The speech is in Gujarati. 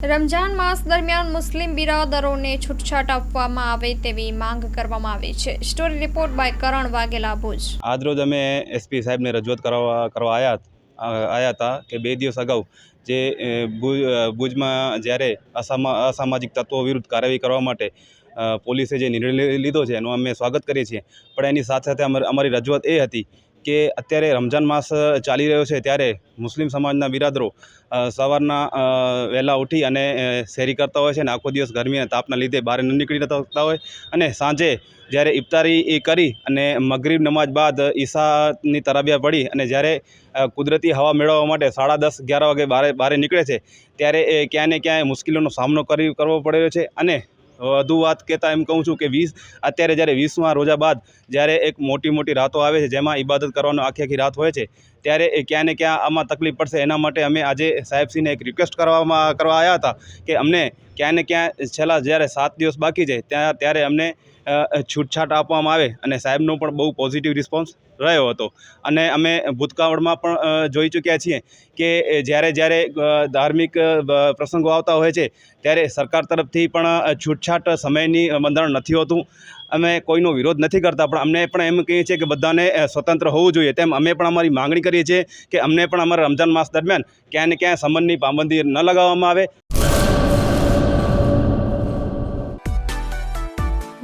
રમજાન માસ દરમિયાન મુસ્લિમ બિરાદરોને છૂટછાટ આપવામાં આવે તેવી માંગ કરવામાં આવી છે. Story report by Karan Vaghela Bhuj. આજરોજ અમે એસપી સાહેબને રજૂઆત કરવા કરવા આવ્યા આવ્યા હતા કે બે દિવસ અગાઉ જે ભુજ ભુજમાં જ્યારે અસામા, અસામાજિક તત્વો વિરુદ્ધ કાર્યવાહી કરવા માટે પોલીસે જે નિર્ણય લીધો છે એનું અમે સ્વાગત કરીએ છીએ. પણ એની સાથે સાથે અમારી રજૂઆત એ હતી કે અત્યારે રમજાન માસ ચાલી રહ્યો છે ત્યારે મુસ્લિમ સમાજના બિરાદરો સવારના વહેલા ઉઠી અને શેરી કરતા હોય છે અને આખો દિવસ ગરમી અને તાપના લીધે બહાર ન નીકળી શકતા હોય અને સાંજે જ્યારે ઇફતારી એ કરી અને મગરીબ નમાજ બાદ ઈશાની તરાબિયા પડી અને જ્યારે કુદરતી હવા મેળવવા માટે સાડા દસ, અગિયાર વાગે બહાર બહાર નીકળે છે, ત્યારે એ ક્યાંય ને ક્યાંય મુશ્કેલીઓનો સામનો કરી, કરવો પડે છે અને વધુ વાત કહેતા એમ કહું છું કે વીસ, અત્યારે જ્યારે વીસમાં રોજા બાદ જ્યારે એક મોટી મોટી રાતો આવે છે, જેમાં ઇબાદત કરવાનો આખી આખી રાત હોય છે, ત્યારે એ ક્યાં ને ક્યાં આમાં તકલીફ પડશે. એના માટે અમે આજે સાહેબસિંહને એક રિક્વેસ્ટ કરવામાં, કરવા આવ્યા હતા કે અમને ક્યાં ને ક્યાં છેલ્લા જ્યારે સાત દિવસ બાકી છે ત્યાં ત્યારે અમને છૂટછાટ આપવામાં આવે અને સાહેબનો પણ બહુ પોઝિટિવ રિસ્પોન્સ રહ્યો હતો. અને અમે ભૂતકાળમાં પણ જોઈ ચૂક્યા છીએ કે જ્યારે જ્યારે ધાર્મિક પ્રસંગો આવતા હોય છે ત્યારે સરકાર તરફથી પણ છૂટછાટ સમયની બંધારણ નથી હોતું. અમે કોઈનો વિરોધ નથી કરતા, પણ અમને પણ એમ કહીએ છીએ કે બધાને સ્વતંત્ર હોવું જોઈએ તેમ અમે પણ અમારી માંગણી કરીએ છીએ કે અમને પણ અમારા રમજાન માસ દરમિયાન ક્યાંય ને ક્યાંય સંબંધની પાબંદી ન લગાવવામાં આવે.